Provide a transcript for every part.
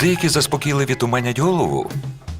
Деякі заспокійливі туманять голову.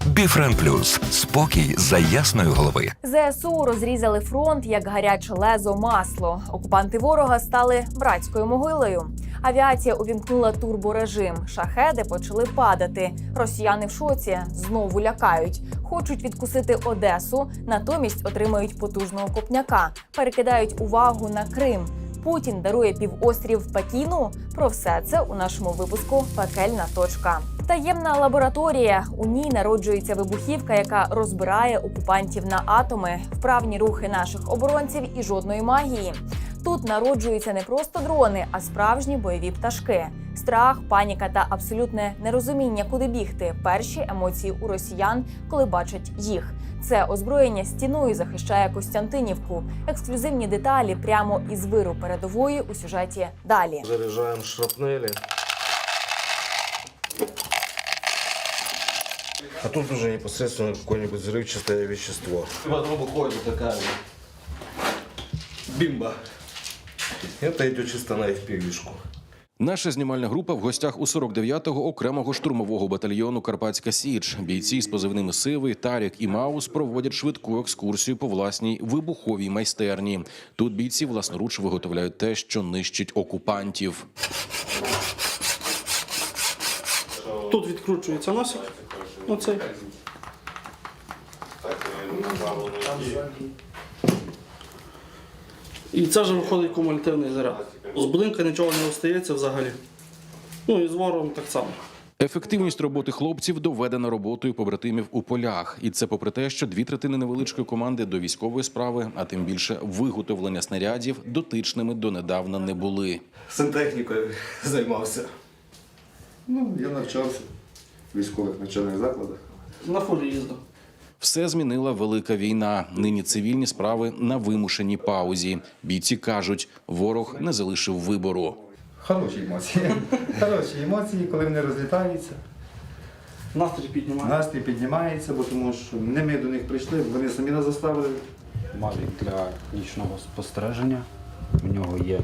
Біфрен Плюс спокій за ясної голови. ЗСУ розрізали фронт як гаряче лезо масло. Окупанти ворога стали братською могилою. Авіація увімкнула турборежим. Шахеди почали падати. Росіяни в шоці знову лякають. Хочуть відкусити Одесу, натомість отримають потужного копняка. Перекидають увагу на Крим. Путін дарує півострів Пекіну. Про все це у нашому випуску Пекельна точка. Таємна лабораторія. У ній народжується вибухівка, яка розбирає окупантів на атоми, вправні рухи наших оборонців і жодної магії. Тут народжуються не просто дрони, а справжні бойові пташки. Страх, паніка та абсолютне нерозуміння, куди бігти. Перші емоції у росіян, коли бачать їх. Це озброєння стіною захищає Костянтинівку. Ексклюзивні деталі прямо із виру передової у сюжеті далі. Заряжаем шрапнели. А тут уже непосредственно какое-нибудь взрывчатое вещество. Потом выходит такая бимба. Это идет чисто на FPV-шку. Наша знімальна група в гостях у 49-го окремого штурмового батальйону Карпатська Січ. Бійці з позивними Сивий, Тарік і Маус проводять швидку екскурсію по власній вибуховій майстерні. Тут бійці власноруч виготовляють те, що нищить окупантів. Тут відкручується носик. Оцей. І це вже виходить кумулятивний заряд. З будинка нічого не остається взагалі. Ну і з ворогом так само. Ефективність роботи хлопців доведена роботою побратимів у полях, і це попри те, що дві третини невеличкої команди до військової справи, а тим більше виготовлення снарядів дотичними донедавна не були. Сантехнікою займався. Ну, я навчався в військових навчальних закладах. На фурі їздив. Все змінила велика війна. Нині цивільні справи на вимушеній паузі. Бійці кажуть, ворог не залишив вибору. Хороші емоції. Хороші емоції, коли вони розлітаються. Настрій піднімає. Настрій піднімається, бо тому що не ми до них прийшли, вони самі нас заставили. Мавік для нічного спостереження. У нього є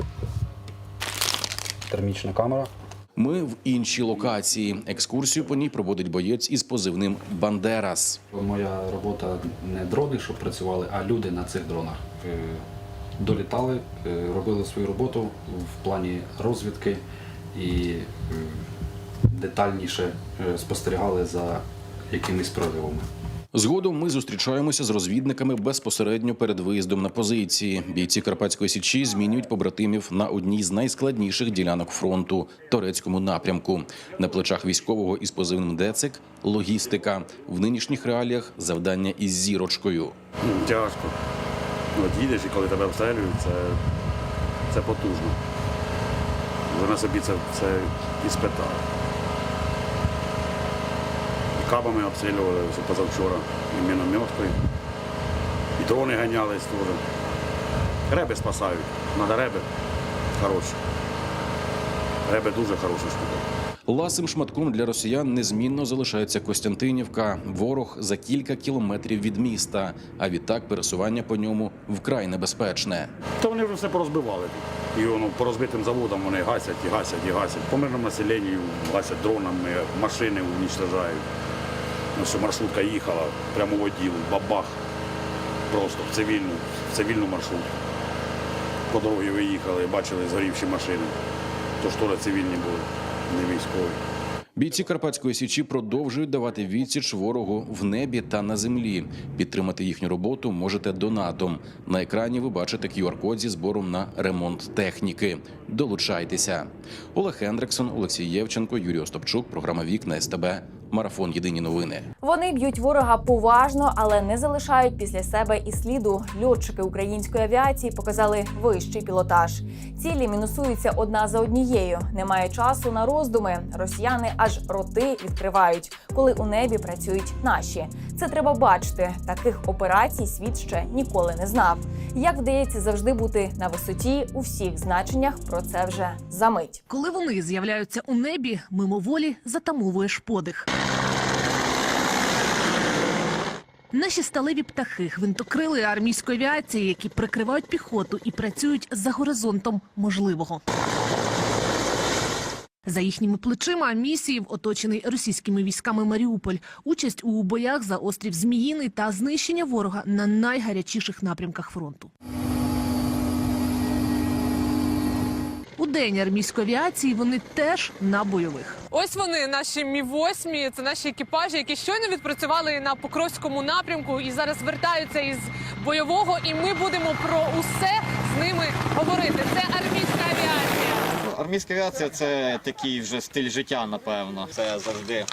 термічна камера. Ми в іншій локації. Екскурсію по ній проводить боєць із позивним Бандерас. Моя робота не дрони, щоб працювали, а люди на цих дронах. Е, Долітали, е, робили свою роботу в плані розвідки і е, детальніше спостерігали за якимись проривами. Згодом ми зустрічаємося з розвідниками безпосередньо перед виїздом на позиції. Бійці Карпатської січі змінюють побратимів на одній з найскладніших ділянок фронту Торецькому напрямку. На плечах військового із позивним Децик логістика в нинішніх реаліях завдання із зірочкою. Тяжко. Ну, От їдеш і коли тебе обстрілюють, це, це потужно. Вже на собі це, іспитав. І кабами обстрілювали позавчора, і мінометкою. І дрони ганялись теж. Реби спасають. Надо реби хороші. Реби дуже хороша штука. Ласим шматком для росіян незмінно залишається Костянтинівка. Ворог за кілька кілометрів від міста. А відтак пересування по ньому вкрай небезпечне. Та вони вже все порозбивали. І воно по розбитим заводам вони гасять і гасять і гасять. По мирному населенню гасять дронами, машини уничтожають. Ну, маршрутка їхала прямо в оділ, бабах. Просто в цивільну, в цивільну маршрутку. По дорогі виїхали, бачили згорівші машини. Тож теж цивільні були, не військові. Бійці Карпатської січі продовжують давати відсіч ворогу в небі та на землі. Підтримати їхню роботу можете донатом. На екрані ви бачите QR-код зі збором на ремонт техніки. Долучайтеся. Олег Хендриксон, Олексій Євченко, Юрій Остапчук. Програма Вікна СТБ. Марафон Єдині новини. Вони б'ють ворога поважно, але не залишають після себе і сліду. Льотчики української авіації показали вищий пілотаж. Цілі мінусуються одна за однією. Немає часу на роздуми. Росіяни аж роти відкривають, коли у небі працюють наші. Це треба бачити. Таких операцій світ ще ніколи не знав. Як вдається завжди бути на висоті у всіх значеннях, про це вже за мить. Коли вони з'являються у небі, мимоволі затамовуєш подих. Наші сталеві птахи, гвинтокрили армійської авіації, які прикривають піхоту і працюють за горизонтом можливого. За їхніми плечима місії в оточений російськими військами Маріуполь, участь у боях за острів Зміїний та знищення ворога на найгарячіших напрямках фронту. У день армійської авіації вони теж на бойових. Ось вони, наші мі 8 це наші екіпажі, які щойно відпрацювали на Покровському напрямку і зараз вертаються із бойового. І ми будемо про усе з ними говорити. Це армійська авіація. Армійська авіація це такий вже стиль життя, напевно. Це завжди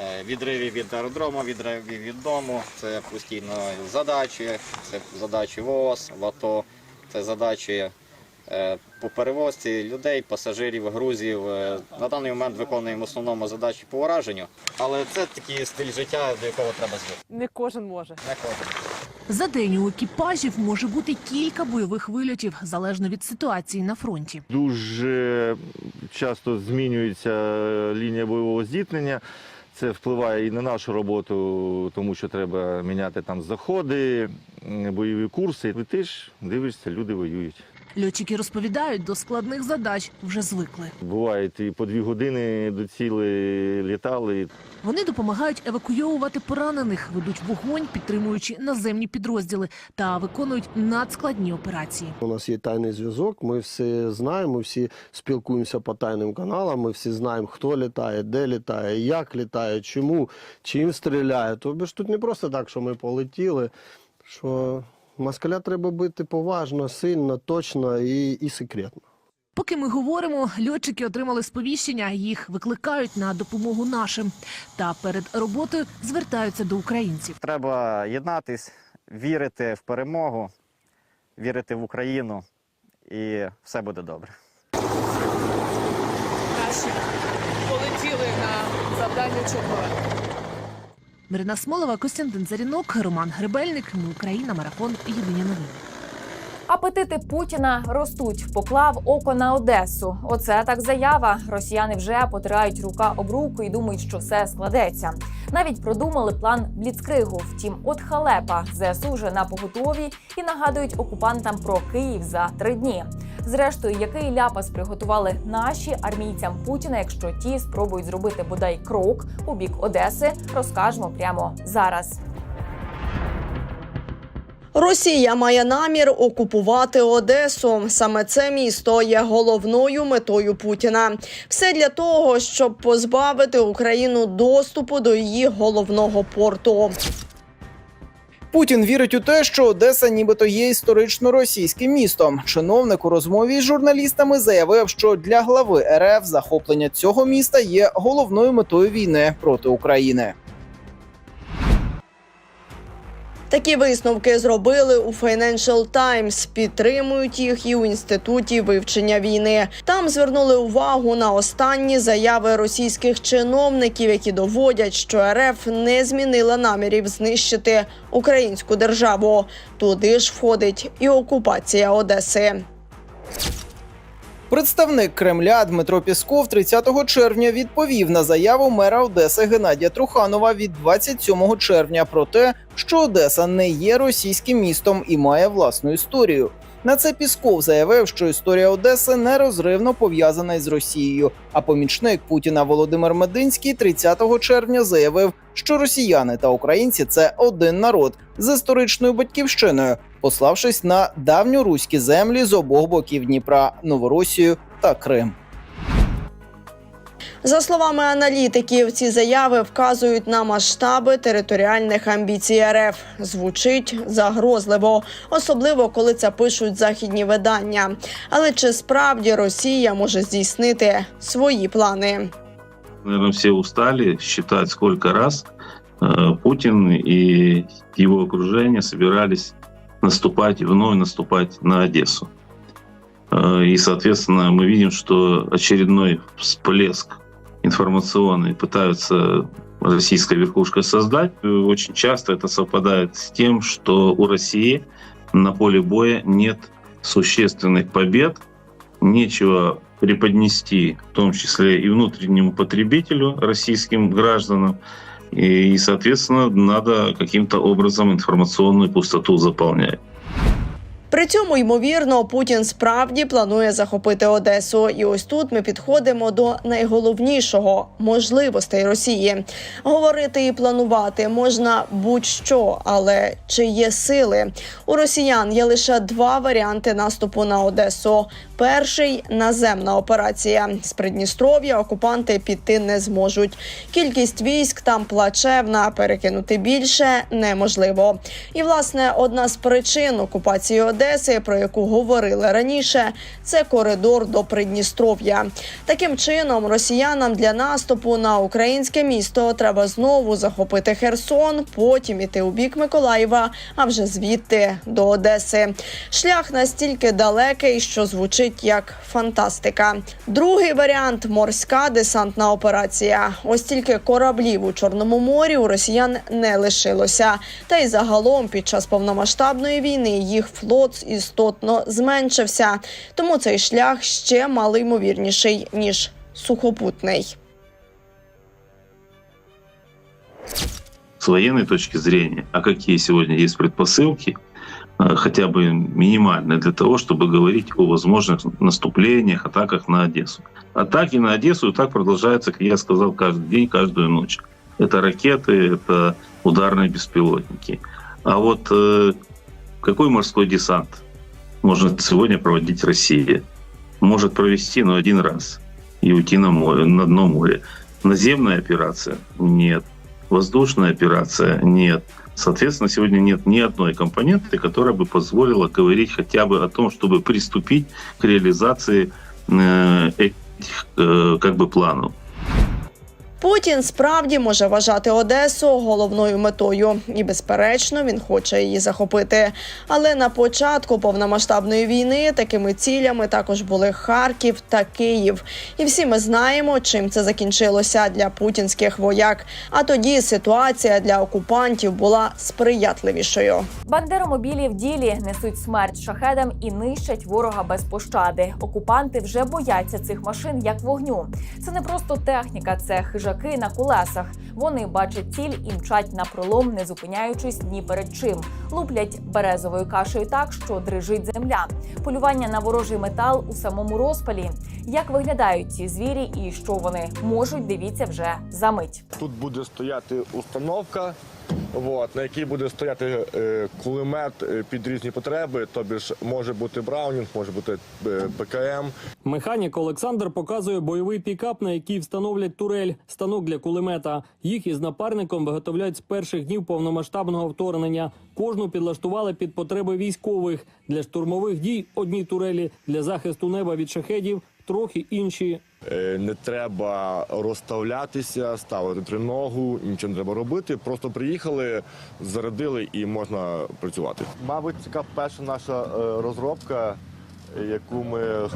е, відриви від аеродрому, відриви від дому. Це постійно задачі, це задачі ВОЗ, в АТО, це задачі по перевозці людей, пасажирів, грузів. Е, На даний момент виконуємо основному задачі по ураженню, але це такий стиль життя, до якого треба звикнути. Не кожен може. Не кожен. За день у екіпажів може бути кілька бойових вильотів, залежно від ситуації на фронті. Дуже часто змінюється лінія бойового зіткнення. Це впливає і на нашу роботу, тому що треба міняти там заходи, бойові курси. Летиш, дивишся, люди воюють. Льотчики розповідають, до складних задач вже звикли. Бувають і по дві години до цілі літали. Вони допомагають евакуйовувати поранених, ведуть вогонь, підтримуючи наземні підрозділи та виконують надскладні операції. У нас є тайний зв'язок, ми всі знаємо, всі спілкуємося по тайним каналам, ми всі знаємо, хто літає, де літає, як літає, чому, чим стріляє. Тобто ж тут не просто так, що ми полетіли, що москаля треба бити поважно, сильно, точно і, і секретно. Поки ми говоримо, льотчики отримали сповіщення, їх викликають на допомогу нашим. Та перед роботою звертаються до українців. Треба єднатись, вірити в перемогу, вірити в Україну, і все буде добре. Наші полетіли на завдання чергове. Марина Смолова, Костянтин Зарінок, Роман Гребельник. Ми Україна. Марафон. Єдині новини. Апетити Путіна ростуть. Поклав око на Одесу. Оце так заява. Росіяни вже потирають рука об руку і думають, що все складеться. Навіть продумали план бліцкригу. Втім, от халепа ЗСУ вже на поготові і нагадують окупантам про Київ за три дні. Зрештою, який ляпас приготували наші армійцям Путіна, якщо ті спробують зробити бодай крок у бік Одеси, розкажемо прямо зараз. Росія має намір окупувати Одесу. Саме це місто є головною метою Путіна. Все для того, щоб позбавити Україну доступу до її головного порту. Путін вірить у те, що Одеса нібито є історично російським містом. Чиновник у розмові з журналістами заявив, що для глави РФ захоплення цього міста є головною метою війни проти України. Такі висновки зробили у Financial Times. Підтримують їх і у інституті вивчення війни. Там звернули увагу на останні заяви російських чиновників, які доводять, що РФ не змінила намірів знищити українську державу. Туди ж входить і окупація Одеси. Представник Кремля Дмитро Пісков 30 червня відповів на заяву мера Одеси Геннадія Труханова від 27 червня про те, що Одеса не є російським містом і має власну історію. На це Пісков заявив, що історія Одеси нерозривно пов'язана із Росією. А помічник Путіна Володимир Мединський 30 червня заявив, що росіяни та українці це один народ з історичною батьківщиною, пославшись на давньоруські землі з обох боків Дніпра, Новоросію та Крим. За словами аналітиків, ці заяви вказують на масштаби територіальних амбіцій РФ. Звучить загрозливо, особливо коли це пишуть західні видання. Але чи справді Росія може здійснити свої плани? Наверное, все устали считать, сколько раз э, Путин и его окружение собирались наступать и вновь наступать на Одессу. Э, И, соответственно, мы видим, что очередной всплеск информационный пытаются российская верхушка создать. Э, Очень часто это совпадает с тем, что у России на поле боя нет существенных побед, нечего преподнести, в том числе и внутреннему потребителю, российским гражданам, и, соответственно, надо каким-то образом информационную пустоту заполнять. При цьому, ймовірно, Путін справді планує захопити Одесу. І ось тут ми підходимо до найголовнішого можливостей Росії. Говорити і планувати можна будь-що, але чи є сили у росіян? Є лише два варіанти наступу на Одесу. Перший наземна операція з Придністров'я. Окупанти піти не зможуть. Кількість військ там плачевна, перекинути більше неможливо. І власне одна з причин окупації Одеси, про яку говорили раніше, це коридор до Придністров'я. Таким чином, росіянам для наступу на українське місто треба знову захопити Херсон, потім іти у бік Миколаєва, а вже звідти до Одеси. Шлях настільки далекий, що звучить як фантастика. Другий варіант морська десантна операція. Ось тільки кораблів у Чорному морі у росіян не лишилося. Та й загалом під час повномасштабної війни їх флот істотно зменшився. Тому цей шлях ще малоймовірніший ніж сухопутний. С военной точки зрения, а какие сегодня есть предпосылки, хотя бы минимальные для того, чтобы говорить о возможных наступлениях, атаках на Одессу. Атаки на Одессу и так продолжаются, как я сказал, каждый день, каждую ночь. Это ракеты, это ударные беспилотники. А вот э, какой морской десант может сегодня проводить Россия? Может провести, но один раз и уйти на море, на дно моря. Наземная операция? Нет. Воздушная операция? Нет. Соответственно, сегодня нет ни одной компоненты, которая бы позволила говорить хотя бы о том, чтобы приступить к реализации э, этих э, как бы планов. Путін справді може вважати Одесу головною метою, і безперечно він хоче її захопити. Але на початку повномасштабної війни такими цілями також були Харків та Київ. І всі ми знаємо, чим це закінчилося для путінських вояк. А тоді ситуація для окупантів була сприятливішою. Бандеромобілі в ділі несуть смерть шахедам і нищать ворога без пощади. Окупанти вже бояться цих машин як вогню. Це не просто техніка, це хижаки на колесах. Вони бачать ціль і мчать на пролом, не зупиняючись ні перед чим. Луплять березовою кашею так, що дрижить земля. Полювання на ворожий метал у самому розпалі. Як виглядають ці звірі і що вони можуть, дивіться вже за мить. Тут буде стояти установка, от, на якій буде стояти е, кулемет е, під різні потреби. Тобі ж може бути Браунінг, може бути е, ПКМ. Механік Олександр показує бойовий пікап, на який встановлять турель, станок для кулемета. Їх із напарником виготовляють з перших днів повномасштабного вторгнення. Кожну підлаштували під потреби військових для штурмових дій. Одні турелі для захисту неба від шахедів, трохи інші. Е, Не треба розставлятися, ставити триногу, нічого не треба робити. Просто приїхали, зарядили і можна працювати. Мабуть, така перша наша е, розробка, яку ми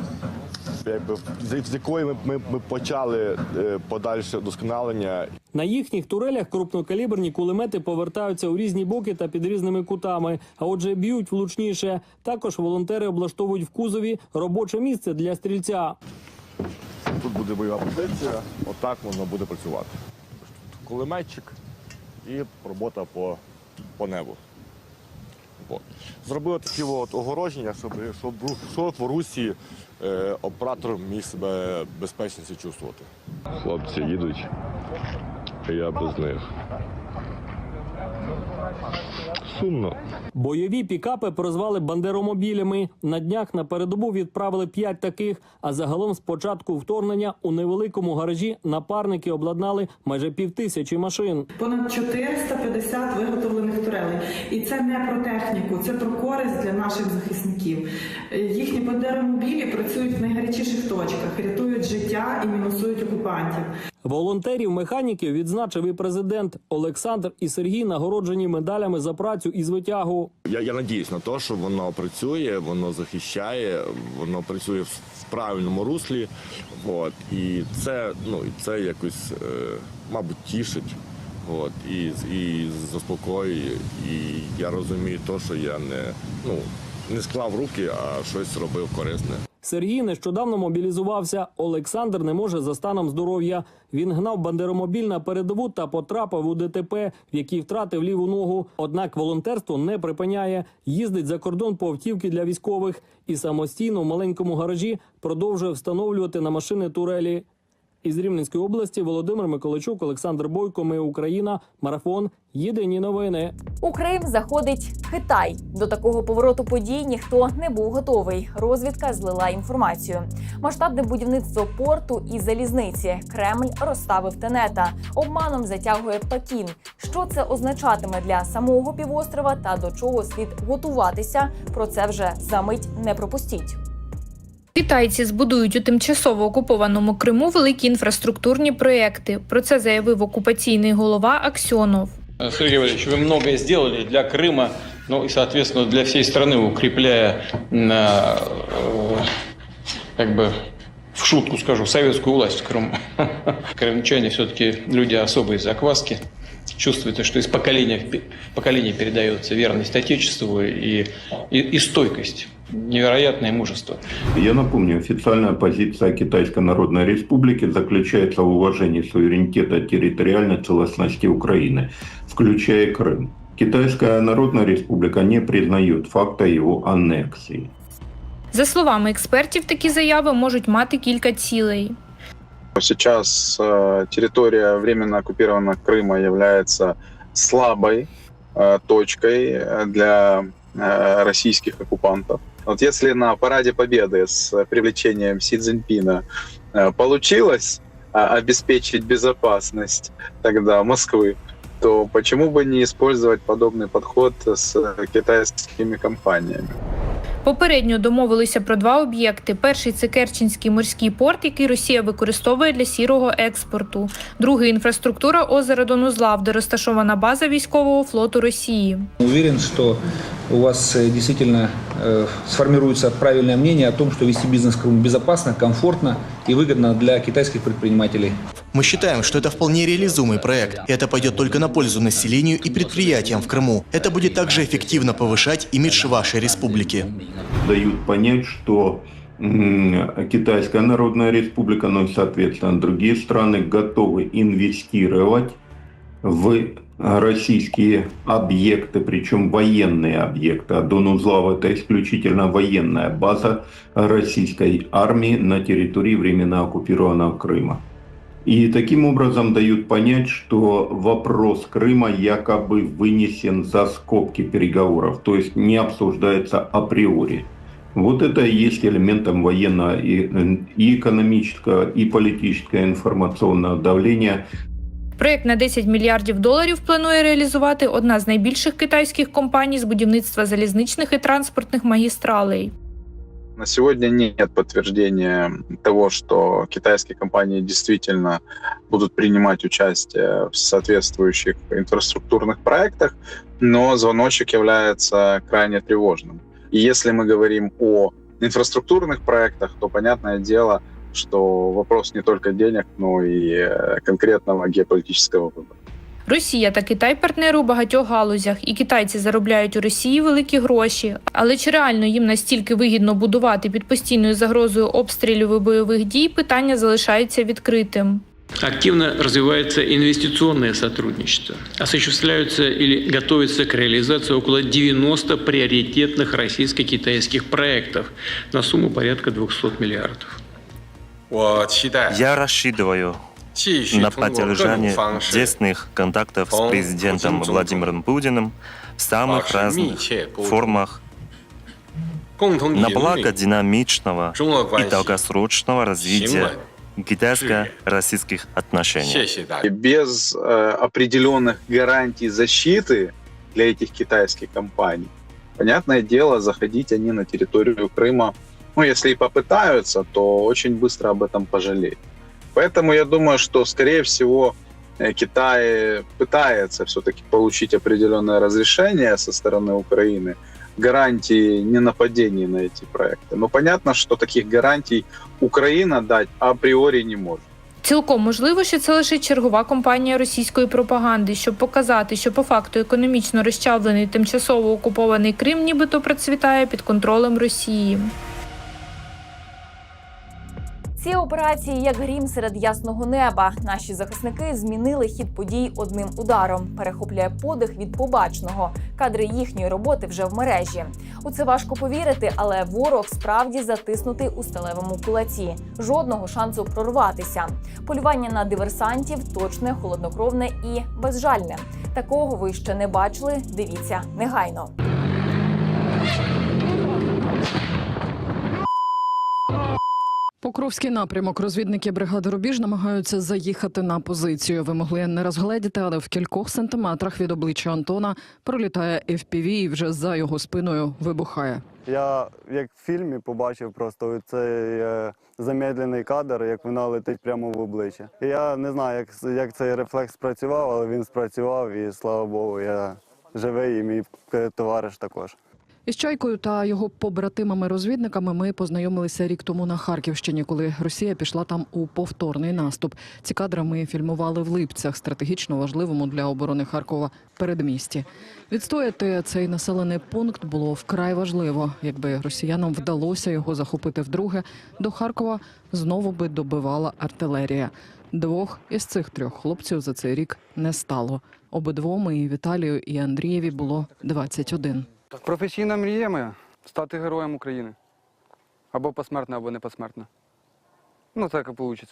якби з якої ми, ми, ми почали е, подальше досконалення. На їхніх турелях крупнокаліберні кулемети повертаються у різні боки та під різними кутами, а отже, б'ють влучніше. Також волонтери облаштовують в кузові робоче місце для стрільця. Тут буде бойова позиція, отак можна буде працювати. Кулеметчик і робота по, по небу. От. Зробили такі от огородження, щоб, щоб, щоб в русі е, оператор міг себе безпечніше чувствувати. Хлопці їдуть, я без них. Сумно. Бойові пікапи прозвали бандеромобілями. На днях на передову відправили п'ять таких. А загалом з початку вторгнення у невеликому гаражі напарники обладнали майже півтисячі машин. Понад 450 виготовлених турелей. І це не про техніку, це про користь для наших захисників. Їхні бандеромобілі працюють в найгарячіших точках, рятують життя і мінусують окупантів. Волонтерів механіків відзначив і президент Олександр і Сергій нагороджені медалями за працю і звитягу. Я, я надіюсь на те, що воно працює, воно захищає, воно працює в, правильному руслі. От. І це, ну, і це якось, е, мабуть, тішить. От, і, і заспокоює. І я розумію те, що я не, ну, не склав руки, а щось робив корисне. Сергій нещодавно мобілізувався. Олександр не може за станом здоров'я. Він гнав бандеромобіль на передову та потрапив у ДТП, в якій втратив ліву ногу. Однак волонтерство не припиняє. Їздить за кордон по автівки для військових і самостійно в маленькому гаражі продовжує встановлювати на машини турелі. Із Рівненської області Володимир Миколайчук, Олександр Бойко. Ми Україна. Марафон. Єдині новини. У Крим заходить Китай. До такого повороту подій ніхто не був готовий. Розвідка злила інформацію. Масштабне будівництво порту і залізниці. Кремль розставив тенета. Обманом затягує Пекін. Що це означатиме для самого півострова та до чого слід готуватися? Про це вже за мить не пропустіть. Китайці збудують у тимчасово окупованому Криму великі інфраструктурні проекти. Про це заявив окупаційний голова Аксьонов. Сергей Валерьевич, вы многое сделали для Крыма, ну и, соответственно, для всей страны, укрепляя, м, э, как бы, в шутку скажу, советскую власть в Крыму. Крымчане все-таки люди особой закваски. Чувствуется, что из поколения в пе- поколение передается верность Отечеству и, и, и стойкость, невероятное мужество. Я напомню, официальная позиция Китайской Народной Республики заключается в уважении суверенитета территориальной целостности Украины, включая Крым. Китайская Народная Республика не признает факта его аннексии. За словами експертів, такі заяви можуть мати кілька цілей. Сейчас э, территория временно оккупированного Крыма является слабой э, точкой э, для э, российских оккупантов. Вот если на параде Победы с привлечением Си Цзиньпина э, получилось э, обеспечить безопасность тогда Москвы, то почему бы не использовать подобный подход с э, китайскими компаниями? Попередньо домовилися про два об'єкти: перший це Керченський морський порт, який Росія використовує для сірого експорту. Другий інфраструктура озера Донузлав, де розташована база військового флоту Росії. Уверен, что у вас э, действительно э, сформируется правильное мнение о том, что вести бизнес в Крыму безопасно, комфортно и выгодно для китайских предпринимателей. Мы считаем, что это вполне реализуемый проект, это пойдет только на пользу населению и предприятиям в Крыму. Это будет также эффективно повышать имидж вашей республики. Дают понять, что Китайская Народная Республика, ну и, соответственно, другие страны готовы инвестировать в российские объекты, причем военные объекты. А Донузлав – это исключительно военная база российской армии на территории временно оккупированного Крыма. И таким образом дают понять, что вопрос Крыма якобы вынесен за скобки переговоров, то есть не обсуждается априори. Вот это и есть элементом военного и, и экономического, и политического информационного давления Проект на 10 мільярдів доларів планує реалізувати одна з найбільших китайських компаній з будівництва залізничних і транспортних магістралей. На сегодня нет подтверждения того, что китайские компании действительно будут принимать участие в соответствующих инфраструктурных проектах, но звоночек является крайне тревожным. И если мы говорим о инфраструктурных проектах, то понятное дело, что вопрос не только денег, но и э, конкретного геополитического выбора. Росія та Китай партнери у багатьох галузях, і китайці заробляють у Росії великі гроші. Але чи реально їм настільки вигідно будувати під постійною загрозою обстрілів і бойових дій? Питання залишається відкритим. Активно развивается инвестиционное сотрудничество. Осуществляются или готовятся к реализации около 90 приоритетных российско-китайских проектов на сумму порядка 200 миллиардов. Я рассчитываю на поддержание тесных контактов с президентом Владимиром Путиным в самых разных формах. На благо динамичного и долгосрочного развития китайско-российских отношений. И без э, определенных гарантий защиты для этих китайских компаний, понятное дело, заходить они на территорию Крыма, ну, если и попытаются, то очень быстро об этом пожалеют. Поэтому я думаю, что, скорее всего, э, Китай пытается все-таки получить определенное разрешение со стороны Украины, гарантии ненападения на эти проекты. Но понятно, что таких гарантий Украина дать априори не может. Цілком можливо, що це лише чергова кампанія російської пропаганди, щоб показати, що по факту економічно розчавлений тимчасово окупований Крим, нібито процвітає під контролем Росії. Ці операції як грім серед ясного неба. Наші захисники змінили хід подій одним ударом. Перехоплює подих від побаченого. Кадри їхньої роботи вже в мережі. У це важко повірити, але ворог справді затиснутий у сталевому кулаці. Жодного шансу прорватися. Полювання на диверсантів точне, холоднокровне і безжальне. Такого ви ще не бачили. Дивіться негайно. Покровський напрямок. Розвідники бригади Рубіж намагаються заїхати на позицію. Ви могли не розгледіти, але в кількох сантиметрах від обличчя Антона пролітає FPV і вже за його спиною вибухає. Я як в фільмі побачив просто цей е, замедлений кадр, як вона летить прямо в обличчя. Я не знаю, як, як цей рефлекс спрацював, але він спрацював, і слава Богу, я живий, і мій е, товариш також. Із Чайкою та його побратимами-розвідниками ми познайомилися рік тому на Харківщині, коли Росія пішла там у повторний наступ. Ці кадри ми фільмували в Липцях, стратегічно важливому для оборони Харкова передмісті. Відстояти цей населений пункт було вкрай важливо. Якби росіянам вдалося його захопити вдруге, до Харкова знову би добивала артилерія. Двох із цих трьох хлопців за цей рік не стало. Обидвом і Віталію, і Андрієві було 21. Професійна мрія моя стати героєм України. Або посмертно, або не посмертно. Ну, так і вийде.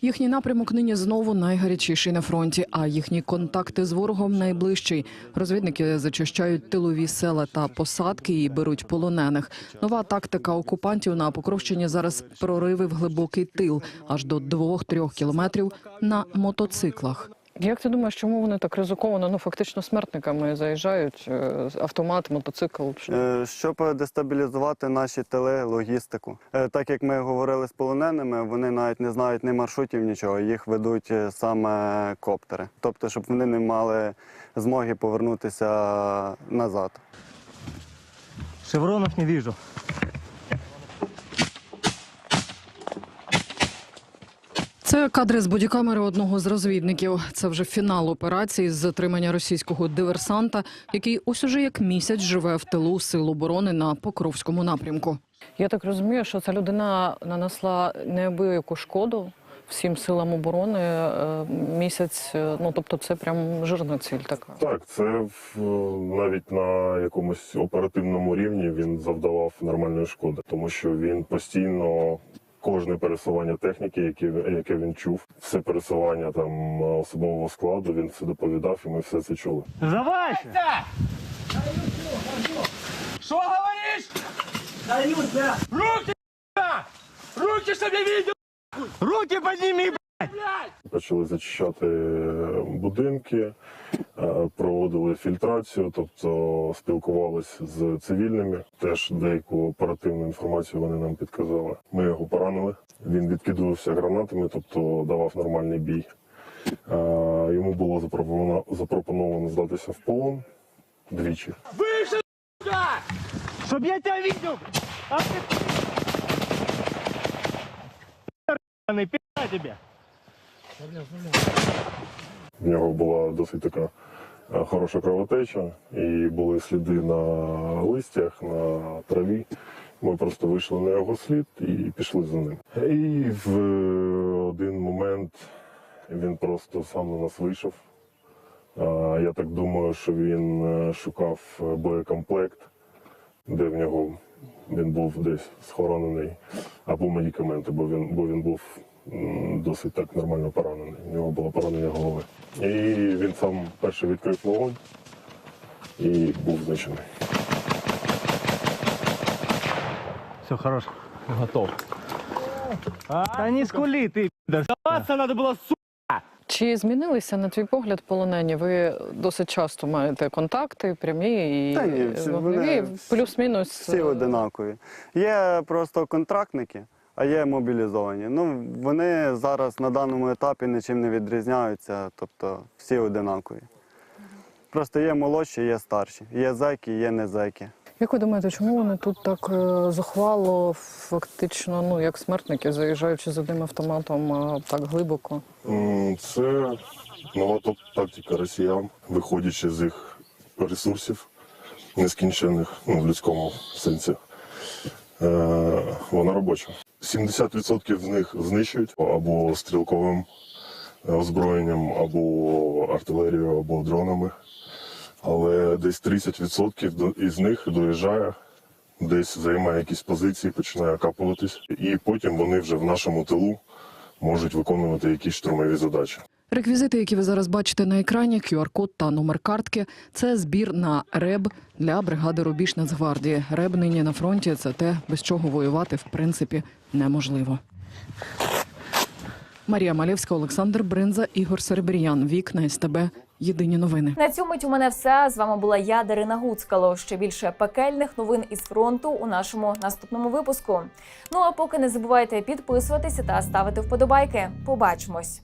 Їхній напрямок нині знову найгарячіший на фронті, а їхні контакти з ворогом найближчий. Розвідники зачищають тилові села та посадки і беруть полонених. Нова тактика окупантів на Покровщині зараз прориви в глибокий тил аж до 2-3 кілометрів на мотоциклах. Як ти думаєш, чому вони так ризиковано? Ну фактично смертниками заїжджають е, автомат, мотоцикл? Е, Щоб дестабілізувати наші тили, логістику. Е, Так як ми говорили з полоненими, вони навіть не знають ні маршрутів, нічого. Їх ведуть е, саме коптери. Тобто, щоб вони не мали змоги повернутися назад. Шевронов не вижу. Це кадри з бодікамери одного з розвідників. Це вже фінал операції з затримання російського диверсанта, який ось уже як місяць живе в тилу сил оборони на Покровському напрямку. Я так розумію, що ця людина нанесла неабияку шкоду всім силам оборони е, місяць. е, Ну тобто, це прям жирна ціль така. Так, це в, навіть на якомусь оперативному рівні він завдавав нормальної шкоди, тому що він постійно. Кожне пересування техніки, яке, яке він чув, все пересування там особового складу, він все доповідав, і ми все це чули. Завайся! Что говоришь? Даются! Руки! Руки, чтобы я видел! Руки подними, Почали зачищати будинки, е, проводили фільтрацію, тобто спілкувалися з цивільними. Теж деяку оперативну інформацію вони нам підказали. Ми його поранили. Він відкидувався гранатами, тобто давав нормальний бій. Е, Йому було запропоновано, запропоновано здатися в полон двічі. Выше, сука! Чтоб я тебя видел! А ты... Ебаный, пи***а тебе! В нього була досить така е, хороша кровотеча, і були сліди на листях, на траві. Ми просто вийшли на його слід і пішли за ним. І в один момент він просто сам на нас вийшов. Е, Я так думаю, що він е, шукав боєкомплект, де в нього він був десь схоронений, або медикаменти, бо він, бо він був досить так нормально поранений. У нього було поранення голови. І він сам перший відкрив вогонь і був знищений. Все, хорош. Готов. Да не скули ты, пидор. Сдаваться надо было, сука! Чи змінилися на твій погляд полонені? Ви досить часто маєте контакти, прямі і Та ні, всі вогневі, вони плюс-мінус. Всі одинакові. Є просто контрактники, а є мобілізовані. Ну, вони зараз на даному етапі нічим не відрізняються, тобто всі одинакові. Просто є молодші, є старші, є зеки, є не зеки. Як ви думаєте, чому вони тут так е, зухвало, фактично, ну як смертники, заїжджаючи з одним автоматом так глибоко? Це нова тактика росіян, виходячи з їх ресурсів, нескінчених ну, в людському сенсі. Е, вона робоча. 70% з них знищують або стрілковим озброєнням, або артилерією, або дронами. Але десь 30% із них доїжджає, десь займає якісь позиції, починає капуватись, і потім вони вже в нашому тилу можуть виконувати якісь штурмові задачі. Реквізити, які ви зараз бачите на екрані, QR-код та номер картки це збір на РЕБ для бригади Рубіж Нацгвардії. РЕБ нині на фронті це те, без чого воювати в принципі неможливо. Марія Малєвська, Олександр Бринза, Ігор Серебрян. Вікна СТБ. Єдині новини. На цьому у мене все. З вами була я, Дарина Гуцкало. Ще більше пекельних новин із фронту у нашому наступному випуску. Ну а поки не забувайте підписуватися та ставити вподобайки. Побачимось.